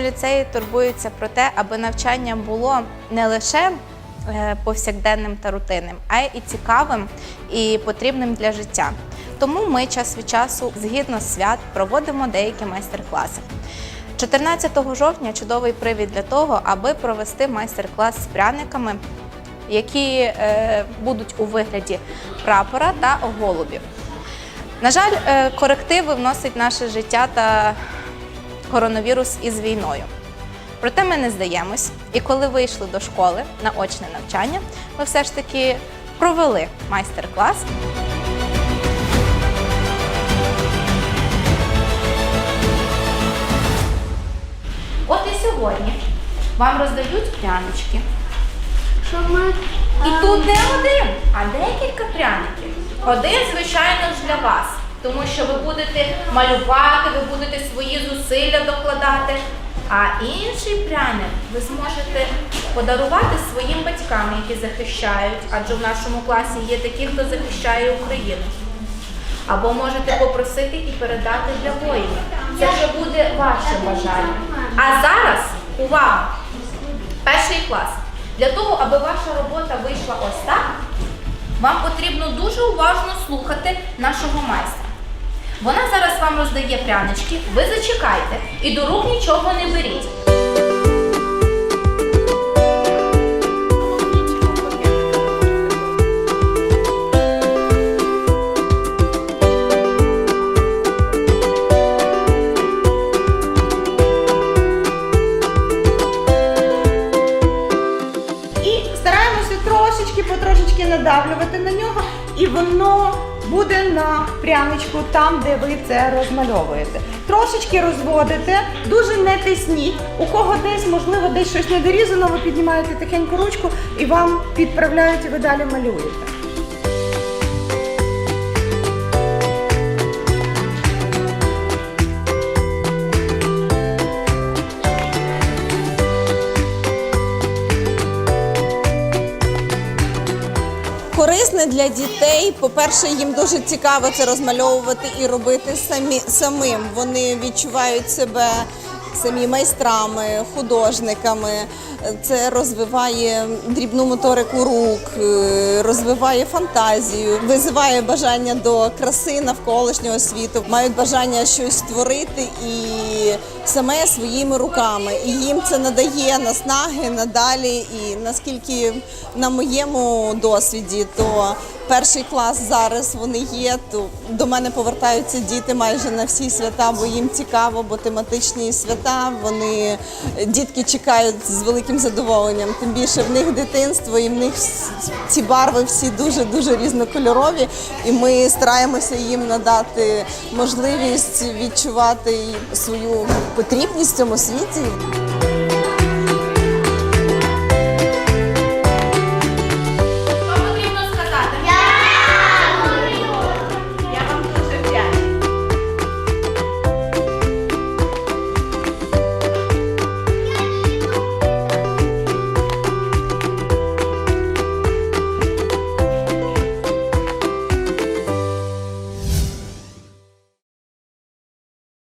ліцеї турбуються про те, аби навчання було не лише е, повсякденним та рутинним, а й цікавим і потрібним для життя. Тому ми час від часу, згідно свят, проводимо деякі майстер-класи. 14 жовтня чудовий привід для того, аби провести майстер-клас з пряниками, які е, будуть у вигляді прапора та голубів. На жаль, е, корективи вносить наше життя та коронавірус із війною. Проте ми не здаємось, і коли вийшли до школи на очне навчання, ми все ж таки провели майстер-клас. От і сьогодні вам роздають прянички. Що ми І тут не один, а декілька пряників. Один, звичайно ж, для вас, тому що ви будете малювати, ви будете свої зусилля докладати. А інший пряник ви зможете подарувати своїм батькам, які захищають, адже в нашому класі є такі, хто захищає Україну. Або можете попросити і передати для воїнів. Це вже буде ваше бажання. А зараз увага! Перший клас. Для того, аби ваша робота вийшла ось так, вам потрібно дуже уважно слухати нашого майстра. Вона зараз вам роздає прянички, ви зачекайте і до рук нічого не беріть. І стараємося трошечки, потрошечки надавлювати на нього, і воно буде на пряничку там, де ви це розмальовуєте. Трошечки розводите, дуже не тисніть. У кого десь, можливо, десь щось недорізано, ви піднімаєте тихеньку ручку і вам підправляють, і ви далі малюєте. Корисне для дітей. По-перше, їм дуже цікаво це розмальовувати і робити самі самим. Вони відчувають себе самі майстрами, художниками. Це розвиває дрібну моторику рук, е, розвиває фантазію, визиває бажання до краси навколишнього світу, мають бажання щось створити і саме своїми руками. І їм це надає наснаги надалі. І наскільки на моєму досвіді, то перший клас зараз вони є. То до мене повертаються діти майже на всі свята, бо їм цікаво, бо тематичні свята вони дітки чекають з великим задоволенням. Тим більше в них дитинство, і в них ці барви всі дуже дуже різнокольорові. І ми стараємося їм надати можливість відчувати свою потрібність в цьому світі.